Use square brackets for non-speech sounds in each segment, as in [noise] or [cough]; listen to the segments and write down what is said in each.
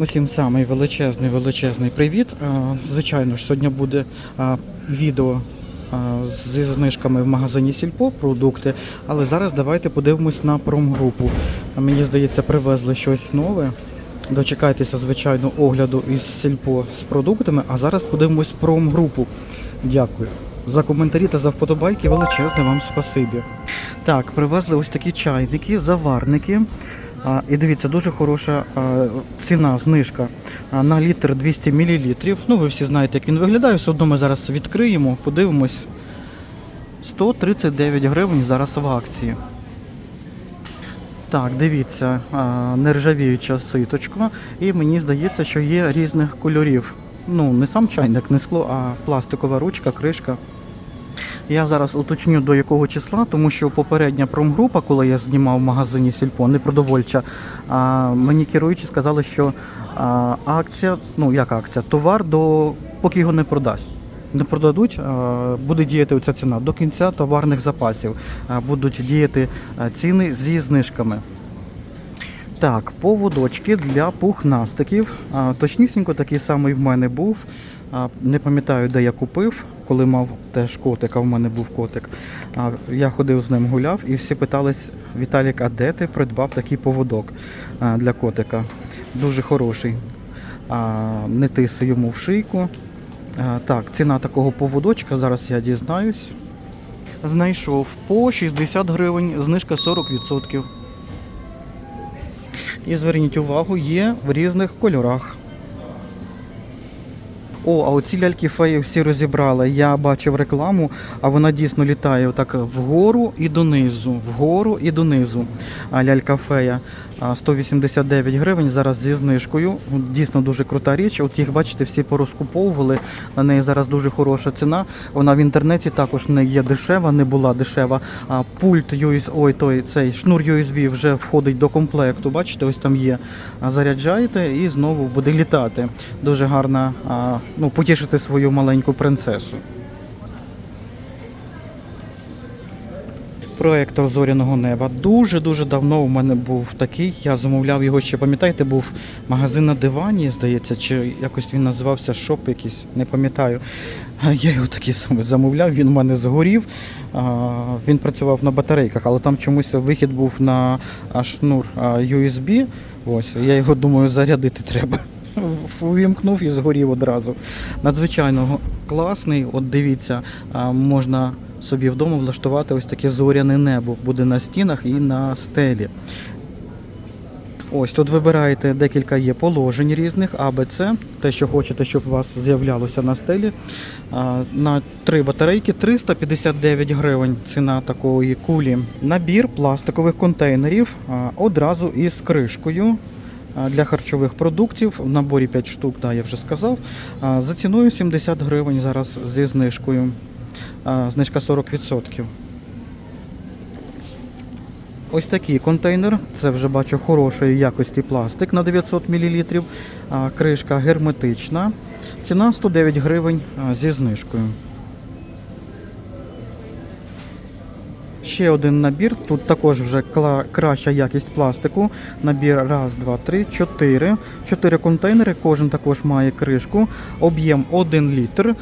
Усім самий величезний величезний привіт. Е, Звичайно ж, сьогодні буде е, відео е, зі знижками в магазині Сільпо продукти. Але зараз давайте подивимось на промгрупу. Мені здається, привезли щось нове. Дочекайтеся, звичайно, огляду із Сільпо з продуктами. А зараз подивимось промгрупу. Дякую. За коментарі та за вподобайки величезне вам спасибі. Так, привезли ось такі чайники, заварники. І дивіться, дуже хороша ціна, знижка на літр 200 мл. Ну, ви всі знаєте, як він виглядає. Все одно ми зараз відкриємо, подивимось. 139 гривень зараз в акції. Так, дивіться, нержавіюча ситочка. І мені здається, що є різних кольорів. Ну, не сам чайник, не скло, а пластикова ручка, кришка. Я зараз уточню до якого числа, тому що попередня промгрупа, коли я знімав в магазині Сільпо, непродовольча, мені керуючі сказали, що акція, ну як акція, товар до поки його не продасть. Не продадуть, буде діяти оця ціна до кінця товарних запасів. Будуть діяти ціни зі знижками. Так, поводочки для пухнастиків. А, точнісінько такий самий в мене був. А, не пам'ятаю, де я купив, коли мав теж котика, в мене був котик. А, я ходив з ним гуляв і всі питались, Віталік, а де ти придбав такий поводок а, для котика? Дуже хороший. А, не тиси йому в шийку. А, так, ціна такого поводочка, зараз я дізнаюсь. Знайшов по 60 гривень, знижка 40%. І зверніть увагу, є в різних кольорах. О, а оці ляльки феї всі розібрали. Я бачив рекламу, а вона дійсно літає отак вгору і донизу. Вгору і донизу. А лялька фея 189 гривень зараз зі знижкою. Дійсно дуже крута річ. От їх, бачите, всі порозкуповували. На неї зараз дуже хороша ціна. Вона в інтернеті також не є дешева, не була дешева. А пульт US, ой, той цей шнур USB вже входить до комплекту. Бачите, ось там є. Заряджаєте і знову буде літати. Дуже гарна, ну, потішити свою маленьку принцесу. Проектор зоряного неба. Дуже-дуже давно у мене був такий. Я замовляв його ще, пам'ятаєте, був магазин на дивані, здається, чи якось він називався шоп якийсь, не пам'ятаю. Я його такий саме замовляв, він у мене згорів. Він працював на батарейках, але там чомусь вихід був на шнур USB. Ось, я його думаю, зарядити треба. Увімкнув і згорів одразу. Надзвичайно класний. От дивіться, можна собі вдома влаштувати ось таке зоряне небо. Буде на стінах і на стелі. Ось тут вибираєте декілька є положень різних, А, Б, С, те, що хочете, щоб у вас з'являлося на стелі. На три батарейки 359 гривень ціна такої кулі. Набір пластикових контейнерів одразу із кришкою. Для харчових продуктів в наборі 5 штук, да, я вже сказав. За ціною 70 гривень зараз зі знижкою. Знижка 40%. Ось такий контейнер. Це вже бачу хорошої якості пластик на 900 мл. Кришка герметична. Ціна 109 гривень зі знижкою. Ще один набір. Тут також вже краща якість пластику. Набір раз, два, три, чотири. Чотири контейнери. Кожен також має кришку. Об'єм 1 літр.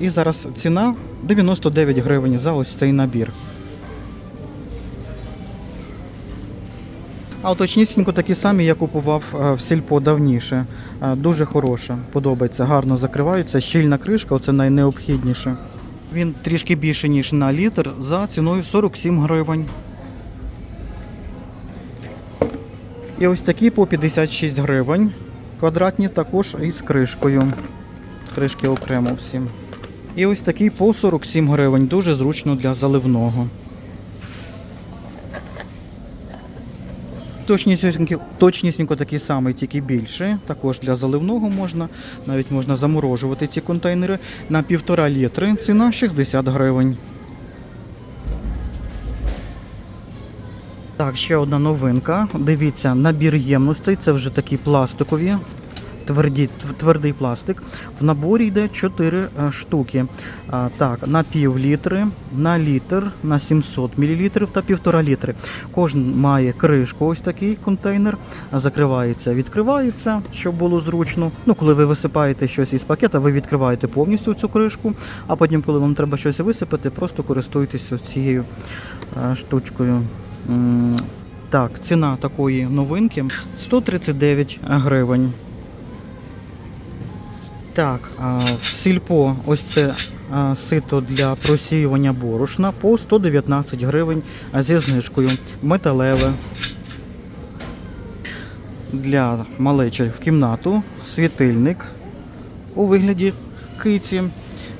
І зараз ціна 99 гривень за ось цей набір. А уточнісінько такі самі я купував е, в сільпо давніше. Е, Дуже хороша, подобається, гарно закриваються. Щільна кришка, оце найнеобхідніше. Він трішки більше, ніж на літр, за ціною 47 гривень. І ось такі по 56 гривень. Квадратні також із кришкою. Кришки окремо всім. І ось такий по 47 гривень. Дуже зручно для заливного. Точнісінько, точнісінько такий самий, тільки більший. Також для заливного можна. Навіть можна заморожувати ці контейнери на півтора літри. Ціна 60 гривень. Так, ще одна новинка. Дивіться, набір ємностей. Це вже такі пластикові. Тверді, тв- твердий пластик. В наборі йде 4 е, штуки. Так, на пів літри, на літр, на 700 мл та півтора літри. Кожен має кришку, ось такий контейнер, закривається, відкривається, щоб було зручно. Ну, коли ви висипаєте щось із пакета, ви відкриваєте повністю цю кришку, а потім, коли вам треба щось висипати, просто користуйтесь ось цією е, штучкою. Так, ціна такої новинки 139 гривень. Так, в сільпо ось це сито для просіювання борошна по 119 гривень зі знижкою. Металеве. Для малечі в кімнату світильник у вигляді киці.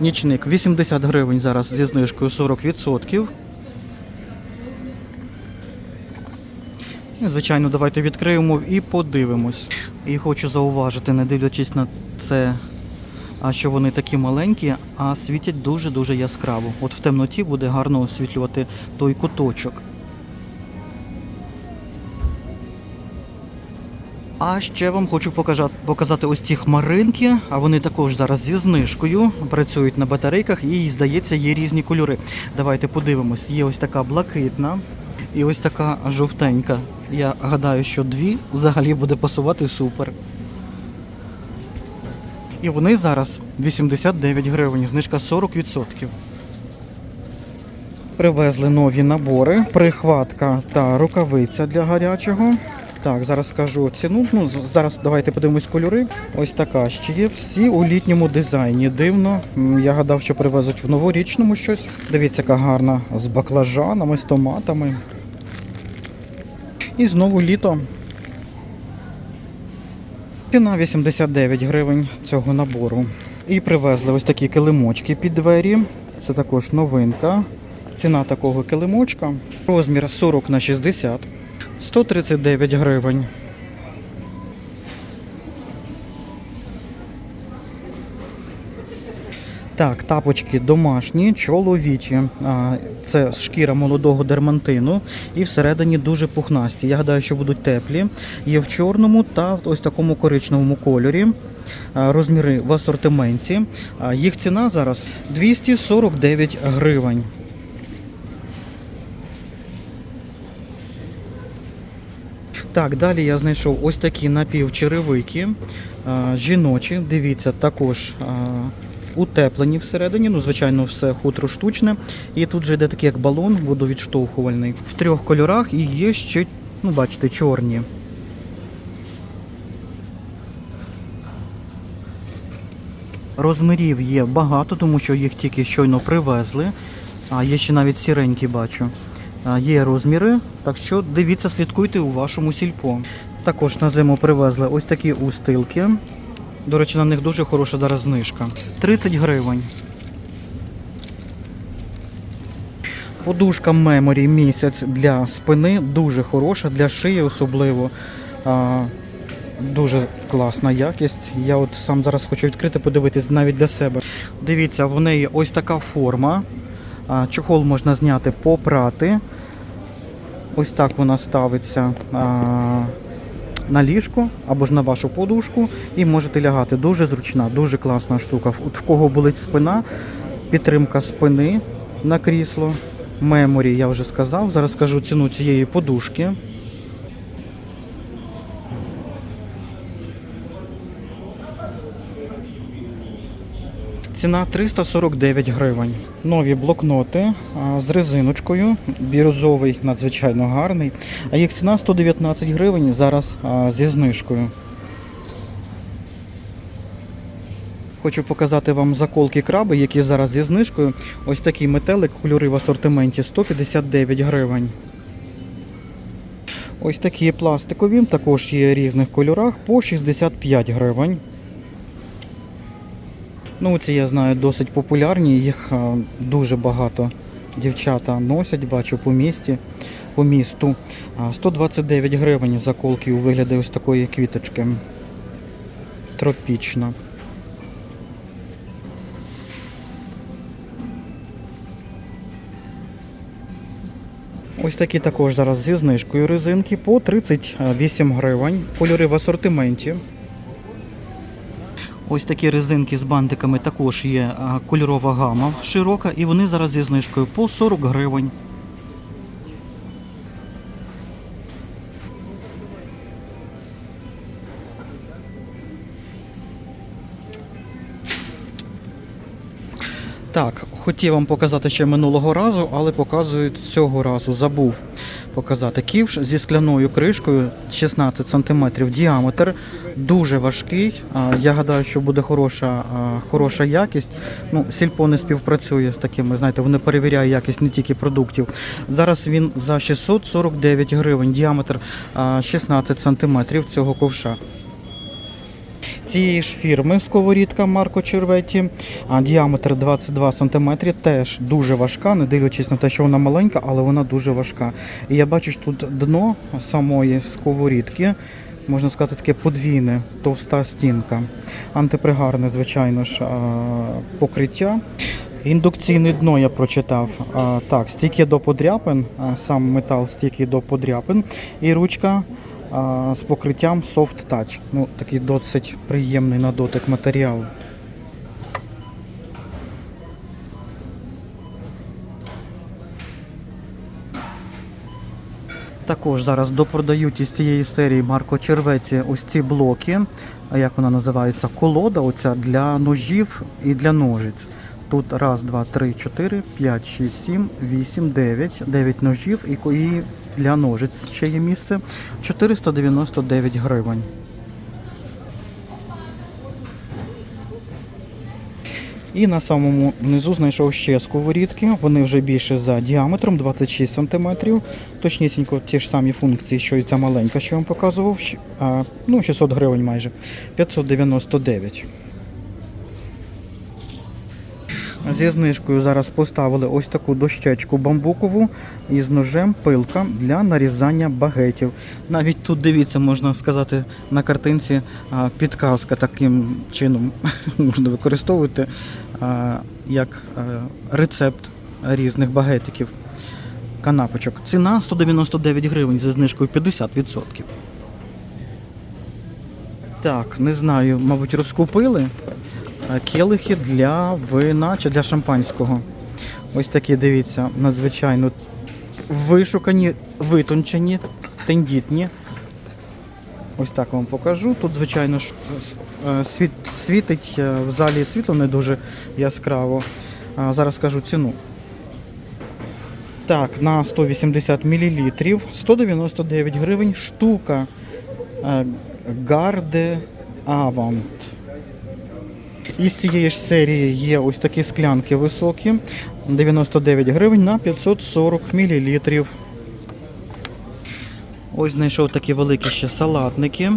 Нічник 80 гривень зараз зі знижкою 40%. І, Звичайно, давайте відкриємо і подивимось. І хочу зауважити, не дивлячись на це, а що вони такі маленькі, а світять дуже-дуже яскраво. От в темноті буде гарно освітлювати той куточок. А ще вам хочу показати ось ці хмаринки, а вони також зараз зі знижкою працюють на батарейках і, здається, є різні кольори. Давайте подивимось. Є ось така блакитна і ось така жовтенька. Я гадаю, що дві взагалі буде пасувати супер. І вони зараз 89 гривень, знижка 40%. Привезли нові набори, прихватка та рукавиця для гарячого. Так, зараз скажу ціну. Ну, зараз давайте подивимось кольори. Ось така ще є. Всі у літньому дизайні. Дивно. Я гадав, що привезуть в новорічному щось. Дивіться, яка гарна з баклажанами, з томатами. І знову літо. Ціна 89 гривень цього набору. І привезли ось такі килимочки під двері. Це також новинка. Ціна такого килимочка. Розмір 40 на 60. 139 гривень. Так, тапочки домашні, чоловічі. Це шкіра молодого дермантину і всередині дуже пухнасті. Я гадаю, що будуть теплі. Є в чорному та ось такому коричневому кольорі. Розміри в асортименті. Їх ціна зараз 249 гривень. Так, далі я знайшов ось такі напівчеревики жіночі. Дивіться, також утеплені всередині. Ну, звичайно, все хутро штучне. І тут же йде такий як балон водовідштовхувальний. В трьох кольорах і є ще, ну, бачите, чорні. Розмірів є багато, тому що їх тільки щойно привезли. А є ще навіть сіренькі бачу. Є розміри, так що дивіться, слідкуйте у вашому сільпо. Також на зиму привезли ось такі устилки. До речі, на них дуже хороша зараз знижка. 30 гривень. Подушка Memory місяць для спини дуже хороша, для шиї особливо. А, дуже класна якість. Я от сам зараз хочу відкрити, подивитись навіть для себе. Дивіться, в неї ось така форма. А, Чохол можна зняти, попрати. Ось так вона ставиться а, на ліжко або ж на вашу подушку і можете лягати. Дуже зручна, дуже класна штука. От в кого болить спина, підтримка спини на крісло. Меморі, я вже сказав. Зараз скажу ціну цієї подушки. Ціна 349 гривень. Нові блокноти з резиночкою. Бірюзовий надзвичайно гарний. А їх ціна 119 гривень зараз зі знижкою. Хочу показати вам заколки краби, які зараз зі знижкою. Ось такий метелик, кольори в асортименті 159 гривень. Ось такі пластикові, також є в різних кольорах по 65 гривень. Ну, ці я знаю досить популярні, їх дуже багато дівчата носять, бачу по місті, по місту. 129 гривень заколки у вигляді ось такої квіточки. Тропічна. Ось такі також зараз зі знижкою резинки по 38 гривень. Кольори в асортименті. Ось такі резинки з бантиками також є кольорова гама широка, і вони зараз зі знижкою по 40 гривень. Так, хотів вам показати ще минулого разу, але показую цього разу. Забув показати ківш зі скляною кришкою 16 см діаметр. Дуже важкий. Я гадаю, що буде хороша, хороша якість. Ну, сільпо не співпрацює з такими, знаєте, вони перевіряють якість не тільки продуктів. Зараз він за 649 гривень, діаметр 16 см цього ковша цієї ж фірми сковорідка Марко Черветі, діаметр 22 см, теж дуже важка, не дивлячись на те, що вона маленька, але вона дуже важка. І я бачу, що тут дно самої сковорідки, можна сказати, таке подвійне, товста стінка. Антипригарне, звичайно ж, покриття. Індукційне дно я прочитав. Так, стільки до подряпин, сам метал стільки до подряпин. І ручка з покриттям Soft Touch. Ну, такий досить приємний на дотик матеріал. Також зараз допродають із цієї серії Марко Червеці ось ці блоки, як вона називається, колода оця для ножів і для ножиць. Тут раз, два, три, чотири, п'ять, шість, сім, вісім, дев'ять, дев'ять ножів і для ножиць ще є місце. 499 гривень. І на самому низу знайшов ще сковорідки. Вони вже більше за діаметром 26 см. Точнісінько ті ж самі функції, що і ця маленька, що я вам показував. Ну, 600 гривень майже. 599. Зі знижкою зараз поставили ось таку дощечку бамбукову із ножем пилка для нарізання багетів. Навіть тут дивіться, можна сказати, на картинці підказка таким чином [laughs] можна використовувати як рецепт різних багетиків. Канапочок. Ціна 199 гривень зі знижкою 50%. Так, не знаю, мабуть, розкупили келихи для вина чи для шампанського. Ось такі, дивіться, надзвичайно вишукані, витончені, тендітні. Ось так вам покажу. Тут, звичайно е, світ, світить е, в залі світло не дуже яскраво. Зараз скажу ціну. Так, на 180 мл 199 гривень штука. Е, Гарде Авант. Із цієї ж серії є ось такі склянки високі. 99 гривень на 540 мл. Ось знайшов такі великі ще салатники.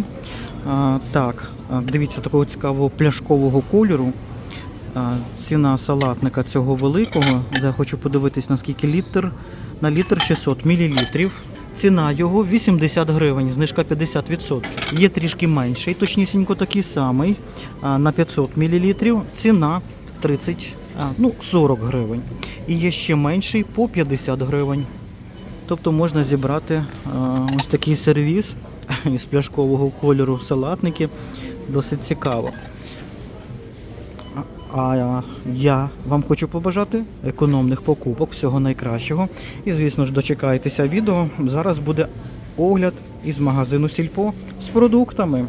А, так, дивіться, такого цікавого пляшкового кольору. А, ціна салатника цього великого. Я хочу подивитись, наскільки літр. На літр 600 мл. Ціна його 80 гривень, знижка 50%. Є трішки менший, точнісінько такий самий на 500 мл. Ціна 30, а, ну, 40 гривень. І є ще менший по 50 гривень. Тобто можна зібрати ось такий сервіс [laughs] із пляшкового кольору салатники. Досить цікаво. А- А я вам хочу побажати економних покупок, всього найкращого. І, звісно ж, дочекайтеся відео. Зараз буде огляд із магазину Сільпо з продуктами.